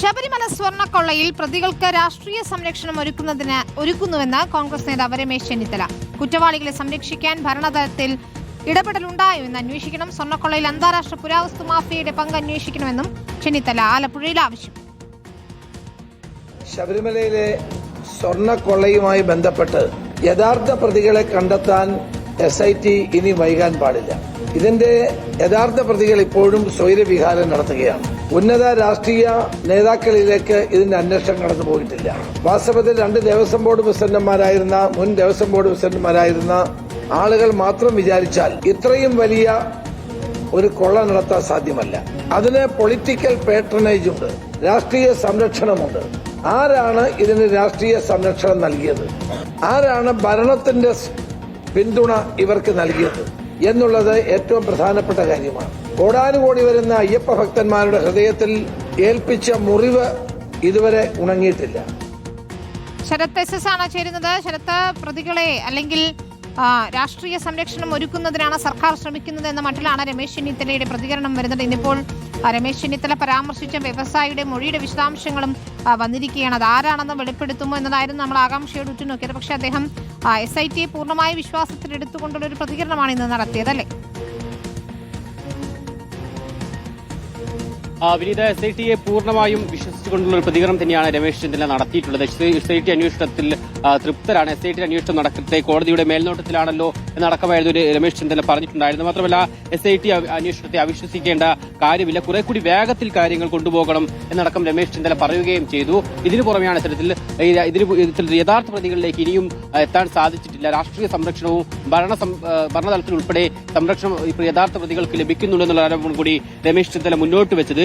ശബരിമല സ്വർണക്കൊള്ളയിൽ പ്രതികൾക്ക് രാഷ്ട്രീയ സംരക്ഷണം ഒരുക്കുന്നതിന് ഒരുക്കുന്നുവെന്ന് കോൺഗ്രസ് നേതാവ് രമേശ് ചെന്നിത്തല. കുറ്റവാളികളെ സംരക്ഷിക്കാൻ ഭരണതലത്തിൽ ഇടപെടലുണ്ടായോ എന്ന് അന്വേഷിക്കണം. സ്വർണക്കൊള്ളയിൽ അന്താരാഷ്ട്ര പുരാവസ്തു മാഫിയയുടെ പങ്ക് അന്വേഷിക്കണമെന്നും ചെന്നിത്തല ആലപ്പുഴയിൽ ആവശ്യം ശബരിമലയിലെ സ്വർണക്കൊള്ളയുമായി ബന്ധപ്പെട്ട് യഥാർത്ഥ പ്രതികളെ കണ്ടെത്താൻ എസ് ഐ ടി ഇനി വൈകാൻ പാടില്ല. ഇതിന്റെ യഥാർത്ഥ പ്രതികൾ ഇപ്പോഴും സ്വൈരവിഹാരം നടത്തുകയാണ്. ഉന്നത രാഷ്ട്രീയ നേതാക്കളിലേക്ക് ഇതിന്റെ അന്വേഷണം കടന്നു പോയിട്ടില്ല. വാസ്തവത്തിൽ രണ്ട് ദേവസ്വം ബോർഡ് പ്രസിഡന്റുമാരായിരുന്ന മുൻ ദേവസ്വം ബോർഡ് പ്രസിഡന്റുമാരായിരുന്ന ആളുകൾ മാത്രം വിചാരിച്ചാൽ ഇത്രയും വലിയ ഒരു കൊള്ള നടത്താൻ സാധ്യമല്ല. അതിന് പൊളിറ്റിക്കൽ പേട്രണേജ് ഉണ്ട് രാഷ്ട്രീയ സംരക്ഷണമുണ്ട്. ആരാണ് ഇതിന് രാഷ്ട്രീയ സംരക്ഷണം നൽകിയത്? ആരാണ് ഭരണത്തിന്റെ പിന്തുണ ഇവർക്ക് നൽകിയത്? എന്നുള്ളത് ഏറ്റവും പ്രധാനപ്പെട്ട കാര്യമാണ്. കോടാനുകോടി വരുന്ന അയ്യപ്പ ഭക്തന്മാരുടെ ഹൃദയത്തിൽ ഏൽപ്പിച്ച മുറിവ് ഇതുവരെ ഉണങ്ങിയിട്ടില്ല. ശരത് എസ് എസ് ആണ് ചേരുന്നത്. ശരത് പ്രതികളെ അല്ലെങ്കിൽ രാഷ്ട്രീയ സംരക്ഷണം ഒരുക്കുന്നതിനാണ് സർക്കാർ ശ്രമിക്കുന്നത് എന്ന മട്ടിലാണ് രമേശ് ചെന്നിത്തലയുടെ പ്രതികരണം വരുന്നത്. ഇന്നിപ്പോൾ രമേശ് ചെന്നിത്തല പരാമർശിച്ച വ്യവസായിയുടെ മൊഴിയുടെ വിശദാംശങ്ങളും വന്നിരിക്കുകയാണ്. അത് ആരാണെന്ന് വെളിപ്പെടുത്തുമോ എന്നതായിരുന്നു നമ്മൾ ആകാംക്ഷയോട് ഉറ്റുനോക്കിയത്. പക്ഷേ അദ്ദേഹം എസ് ഐ ടിയെ പൂർണമായ വിശ്വാസത്തിൽ എടുത്തുകൊണ്ടുള്ള ഒരു പ്രതികരണമാണ് ഇന്ന് നടത്തിയത് അല്ലേ? വിനീത എസ് ഐ ടിയെ പൂർണമായും വിശ്വസിച്ചുകൊണ്ടുള്ള ഒരു പ്രതികരണം തന്നെയാണ് രമേശ് ചെന്നിത്തല നടത്തിയിട്ടുള്ളത്. എസ് ഐ ടി അന്വേഷണത്തിൽ തൃപ്തരാണ്. എസ് ഐ ടി അന്വേഷണം നടക്കട്ടെ. കോടതിയുടെ മേൽനോട്ടത്തിലാണല്ലോ എന്നടക്കമായിരുന്നു രമേശ് ചെന്നിത്തല പറഞ്ഞിട്ടുണ്ടായിരുന്നു മാത്രമല്ല എസ് ഐ ടി അന്വേഷണത്തെ അവിശ്വസിക്കേണ്ട കാര്യമില്ല. കുറെ കൂടി വേഗത്തിൽ കാര്യങ്ങൾ കൊണ്ടുപോകണം എന്നടക്കം രമേശ് ചെന്നിത്തല പറയുകയും ചെയ്തു. ഇതിനു പുറമെയാണ് ഇത്തരത്തിൽ ഇതിന് യഥാർത്ഥ പ്രതികളിലേക്ക് ഇനിയും എത്താൻ സാധിച്ചിട്ടില്ല. രാഷ്ട്രീയ സംരക്ഷണവും ഭരണ ഭരണതലത്തിൽ ഉൾപ്പെടെ സംരക്ഷണം ഇപ്പോൾ യഥാർത്ഥ പ്രതികൾക്ക് ലഭിക്കുന്നുണ്ടെന്നുള്ള ആരോപണം കൂടി രമേശ് ചെന്നിത്തല മുന്നോട്ട് വെച്ചത്.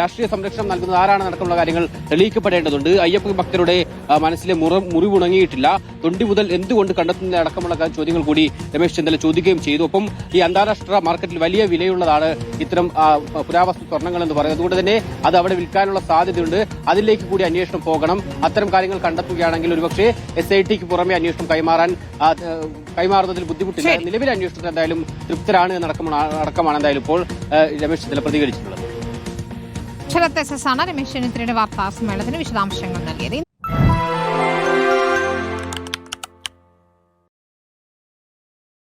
രാഷ്ട്രീയ സംരക്ഷണം നൽകുന്നത് ആരാണ് നടക്കുന്ന കാര്യങ്ങൾ തെളിയിക്കപ്പെടേണ്ടതുണ്ട്. അയ്യപ്പ ഭക്തരുടെ മനസ്സിലെ മുറ മുറിവുണങ്ങിയിട്ടില്ല തൊണ്ടി മുതൽ എന്തുകൊണ്ട് കണ്ടെത്തുന്ന അടക്കമുള്ള ചോദ്യങ്ങൾ കൂടി രമേശ് ചെന്നിത്തല ചോദിക്കുകയും ചെയ്തു. ഒപ്പം ഈ അന്താരാഷ്ട്ര മാർക്കറ്റിൽ വലിയ വിലയുള്ളതാണ് ഇത്തരം പുരാവസ്തു സ്വർണങ്ങൾ എന്ന് പറയുന്നത്. അതുകൊണ്ട് തന്നെ അത് അവിടെ വിൽക്കാനുള്ള സാധ്യതയുണ്ട്. അതിലേക്ക് കൂടി അന്വേഷണം പോകണം. അത്തരം കാര്യങ്ങൾ കണ്ടെത്തുകയാണെങ്കിൽ ഒരുപക്ഷെ എസ് ഐ ടിക്ക് പുറമെ അന്വേഷണം കൈമാറാൻ കൈമാറുന്നതിൽ ബുദ്ധിമുട്ടില്ല. നിലവിലെ അന്വേഷണത്തിൽ എന്തായാലും തൃപ്തരാണ് എന്നടക്കമാണ് അടക്കമാണ് എന്തായാലും ഇപ്പോൾ രമേശ് ചെന്നിത്തല പ്രതികരിച്ചിട്ടുള്ളത്. എസ് ആണ് രമേശ് ചെന്നിത്തലയുടെ വാർത്താ സമ്മേളനത്തിന് വിശദാംശങ്ങൾ നൽകിയത്.